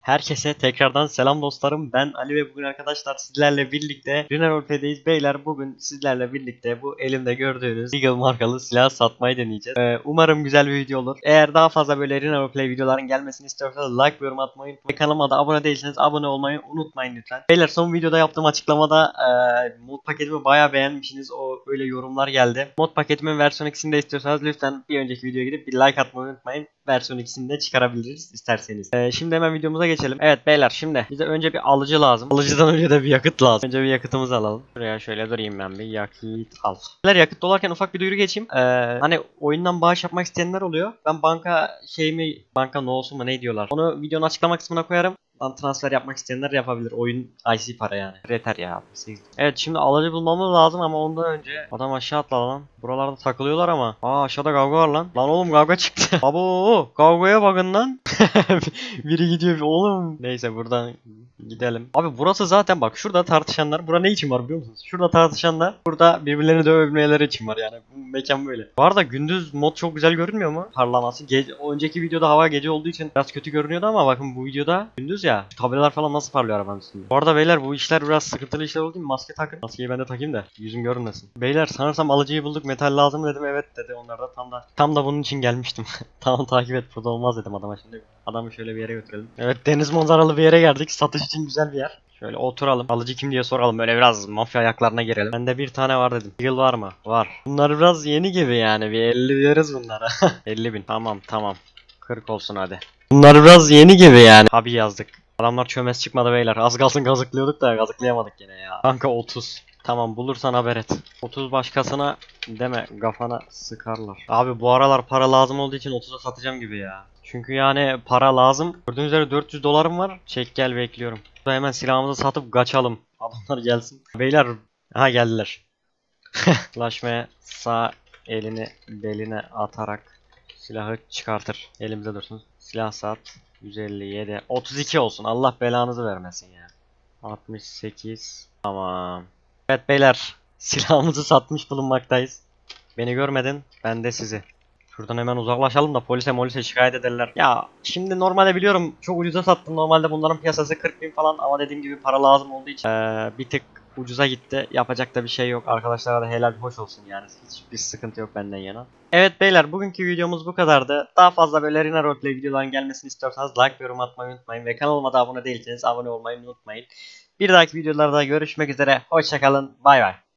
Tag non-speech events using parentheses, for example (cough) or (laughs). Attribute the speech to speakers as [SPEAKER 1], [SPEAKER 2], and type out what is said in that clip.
[SPEAKER 1] Herkese tekrardan selam dostlarım. Ben Ali ve bugün arkadaşlar sizlerle birlikte Riner Orpe'deyiz. Beyler bugün sizlerle birlikte bu elimde gördüğünüz Eagle markalı silah satmayı deneyeceğiz. Ee, umarım güzel bir video olur. Eğer daha fazla böyle Riner Orpe videoların gelmesini istiyorsanız like ve yorum atmayı unutmayın. Kanalıma da abone değilseniz abone olmayı unutmayın lütfen. Beyler son videoda yaptığım açıklamada e, mod paketimi bayağı beğenmişsiniz. O öyle yorumlar geldi. Mod paketimin versiyon 2'sini de istiyorsanız lütfen bir önceki videoya gidip bir like atmayı unutmayın. Versiyon 2'sini de çıkarabiliriz isterseniz. Ee, şimdi hemen videomuza geçelim. Evet beyler şimdi bize önce bir alıcı lazım. Alıcıdan önce de bir yakıt lazım. Önce bir yakıtımızı alalım. Şuraya şöyle durayım ben bir yakıt al. Beyler yakıt dolarken ufak bir duyuru geçeyim. Ee, hani oyundan bağış yapmak isteyenler oluyor. Ben banka şeyimi banka no olsun mu ne diyorlar. Onu videonun açıklama kısmına koyarım. Lan transfer yapmak isteyenler yapabilir. Oyun IC para yani. Yeter ya. 68. Evet şimdi alıcı bulmamız lazım ama ondan önce adam aşağı atladı lan. Buralarda takılıyorlar ama. Aa aşağıda kavga var lan. Lan oğlum kavga çıktı. (laughs) Abo kavgaya bakın lan. (laughs) Biri gidiyor oğlum. Neyse buradan gidelim. Abi burası zaten bak şurada tartışanlar. Bura ne için var biliyor musunuz? Şurada tartışanlar. Burada birbirlerini dövmeleri için var yani. Bu mekan böyle. Bu arada gündüz mod çok güzel görünmüyor mu? Parlaması. Ge- önceki videoda hava gece olduğu için biraz kötü görünüyordu ama bakın bu videoda gündüz ya. Tabelalar falan nasıl parlıyor arabanın üstünde. Bu arada beyler bu işler biraz sıkıntılı işler oldu? Maske takın. Maskeyi ben de takayım da yüzüm görünmesin. Beyler sanırsam alıcıyı bulduk. Metal lazım dedim. Evet dedi. Onlar da tam da tam da bunun için gelmiştim. (laughs) tamam takip et. Burada olmaz dedim adama şimdi. Adamı şöyle bir yere götürelim. Evet deniz manzaralı bir yere geldik. Satış için güzel bir yer. Şöyle oturalım. Alıcı kim diye soralım. Böyle biraz mafya ayaklarına girelim. Bende bir tane var dedim. Eagle var mı? Var. Bunlar biraz yeni gibi yani. Bir 50 veririz bunlara. (laughs) 50 bin. Tamam tamam. 40 olsun hadi. Bunlar biraz yeni gibi yani. Abi yazdık. Adamlar çömez çıkmadı beyler. Az kalsın gazıklıyorduk da gazıklayamadık yine ya. Kanka 30. Tamam bulursan haber et. 30 başkasına deme kafana sıkarlar. Abi bu aralar para lazım olduğu için 30'a satacağım gibi ya. Çünkü yani para lazım. Gördüğünüz üzere 400 dolarım var. Çek gel bekliyorum. Burada hemen silahımızı satıp kaçalım. Adamlar gelsin. Beyler ha geldiler. (laughs) Ulaşmaya sağ elini beline atarak silahı çıkartır. Elimize dursun. Silah sat. 157. 32 olsun. Allah belanızı vermesin ya. 68. Tamam. Evet beyler. (laughs) Silahımızı satmış bulunmaktayız. Beni görmedin. Ben de sizi. Şuradan hemen uzaklaşalım da polise molise şikayet ederler. Ya şimdi normalde biliyorum çok ucuza sattım. Normalde bunların piyasası 40 bin falan ama dediğim gibi para lazım olduğu için eee, bir tık ucuza gitti. Yapacak da bir şey yok. Arkadaşlara da helal hoş olsun yani. Hiçbir sıkıntı yok benden yana. Evet beyler bugünkü videomuz bu kadardı. Daha fazla böyle Rina Roleplay videoların gelmesini istiyorsanız like ve yorum atmayı unutmayın. Ve kanalıma da abone değilseniz abone olmayı unutmayın. Bir dahaki videolarda görüşmek üzere. Hoşçakalın. Bay bay.